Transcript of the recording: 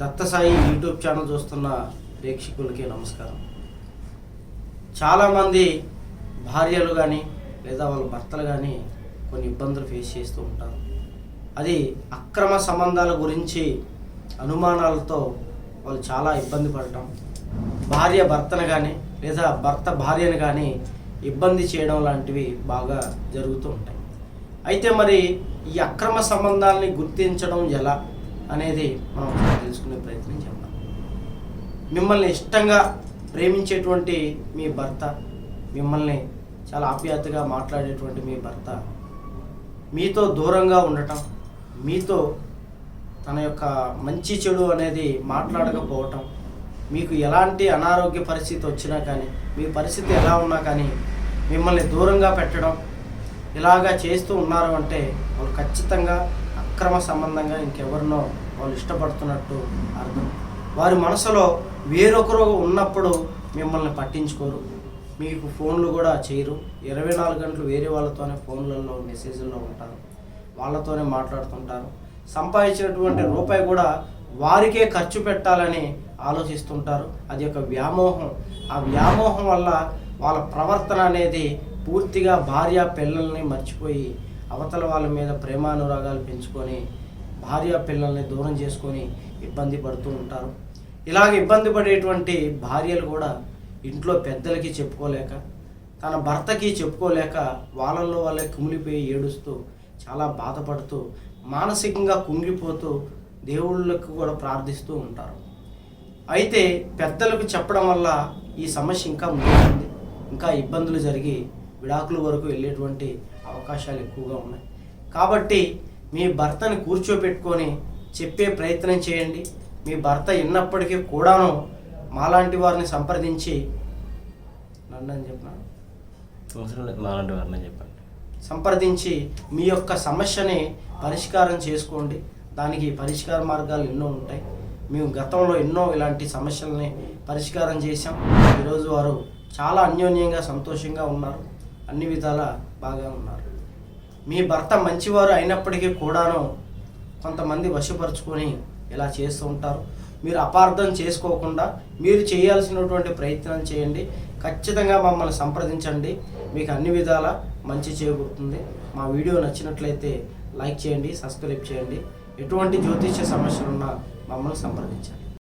Dattasai YouTube channel చూస్తున్న ప్రేక్షకులకి నమస్కారం. చాలామంది భార్యలు కానీ లేదా వాళ్ళ భర్తలు కానీ కొన్ని ఇబ్బందులు ఫేస్ చేస్తూ ఉంటారు. అది అక్రమ సంబంధాల గురించి అనుమానాలతో వాళ్ళు చాలా ఇబ్బంది పడటం భార్య భర్తను కానీ లేదా భర్త భార్యను కానీ ఇబ్బంది చేయడం లాంటివి బాగా జరుగుతూ ఉంటాయి. అయితే మరి ఈ అక్రమ సంబంధాలని గుర్తించడం ఎలా? అనేది మనం తెలుసుకునే ప్రయత్నం చేద్దాం. మిమ్మల్ని ఇష్టంగా ప్రేమించేటువంటి మీ భర్త మిమ్మల్ని చాలా ఆప్యాయతగా మాట్లాడేటువంటి మీ భర్త మీతో దూరంగా ఉండటం మీతో తన యొక్క మంచి చెడు అనేది మాట్లాడకపోవటం మీకు ఎలాంటి అనారోగ్య పరిస్థితి వచ్చినా కానీ మీ పరిస్థితి ఎలా ఉన్నా కానీ మిమ్మల్ని దూరంగా పెట్టడం ఇలాగా చేస్తూ ఉన్నారు అంటే వాళ్ళు ఖచ్చితంగా అక్రమ సంబంధంగా ఇంకెవరినో వాళ్ళు ఇష్టపడుతున్నట్టు అర్థం. వారి మనసులో వేరొకరు ఉన్నప్పుడు మిమ్మల్ని పట్టించుకోరు. మీకు ఫోన్లు కూడా చేయరు. ఇరవై నాలుగు గంటలు వేరే వాళ్ళతోనే ఫోన్లలో మెసేజ్ల్లో ఉంటారు. వాళ్ళతోనే మాట్లాడుతుంటారు. సంపాదించినటువంటి రూపాయి కూడా వారికే ఖర్చు పెట్టాలని ఆలోచిస్తుంటారు. అది ఒక వ్యామోహం. ఆ వ్యామోహం వల్ల వాళ్ళ ప్రవర్తన అనేది పూర్తిగా భార్య పిల్లల్ని మర్చిపోయి అవతల వాళ్ళ మీద ప్రేమానురాగాలు పెంచుకొని భార్య పిల్లల్ని దూరం చేసుకొని ఇబ్బంది పడుతూ ఉంటారు. ఇలాగ ఇబ్బంది పడేటువంటి భార్యలు కూడా ఇంట్లో పెద్దలకి చెప్పుకోలేక తన భర్తకి చెప్పుకోలేక వాళ్ళల్లో వాళ్ళే కుమిలిపోయి ఏడుస్తూ చాలా బాధపడుతూ మానసికంగా కుంగిపోతూ దేవుళ్ళకు కూడా ప్రార్థిస్తూ ఉంటారు. అయితే పెద్దలకు చెప్పడం వల్ల ఈ సమస్య ఇంకా ముందుంది ఇంకా ఇబ్బందులు జరిగి విడాకుల వరకు వెళ్ళేటువంటి అవకాశాలు ఎక్కువగా ఉన్నాయి. కాబట్టి మీ భర్తని కూర్చోబెట్టుకొని చెప్పే ప్రయత్నం చేయండి. మీ భర్త విన్నప్పటికీ కూడాను మాలాంటి వారిని సంప్రదించి నన్ను అని చెప్పిన మాలాంటి వారిని చెప్పండి. సంప్రదించి మీ యొక్క సమస్యని పరిష్కారం చేసుకోండి. దానికి పరిష్కార మార్గాలు ఎన్నో ఉంటాయి. మేము గతంలో ఎన్నో ఇలాంటి సమస్యల్ని పరిష్కారం చేశాం. ఈరోజు వారు చాలా అన్యోన్యంగా సంతోషంగా ఉన్నారు. అన్ని విధాల బాగా ఉన్నారు. మీ భర్త మంచివారు అయినప్పటికీ కూడాను కొంతమంది వశపరుచుకొని ఇలా చేస్తూ ఉంటారు. మీరు అపార్థం చేసుకోకుండా మీరు చేయాల్సినటువంటి ప్రయత్నం చేయండి. ఖచ్చితంగా మమ్మల్ని సంప్రదించండి. మీకు అన్ని విధాల మంచి చేకూరుతుంది. మా వీడియో నచ్చినట్లయితే లైక్ చేయండి సబ్స్క్రైబ్ చేయండి. ఎటువంటి జ్యోతిష్య సమస్యలున్నా మమ్మల్ని సంప్రదించండి.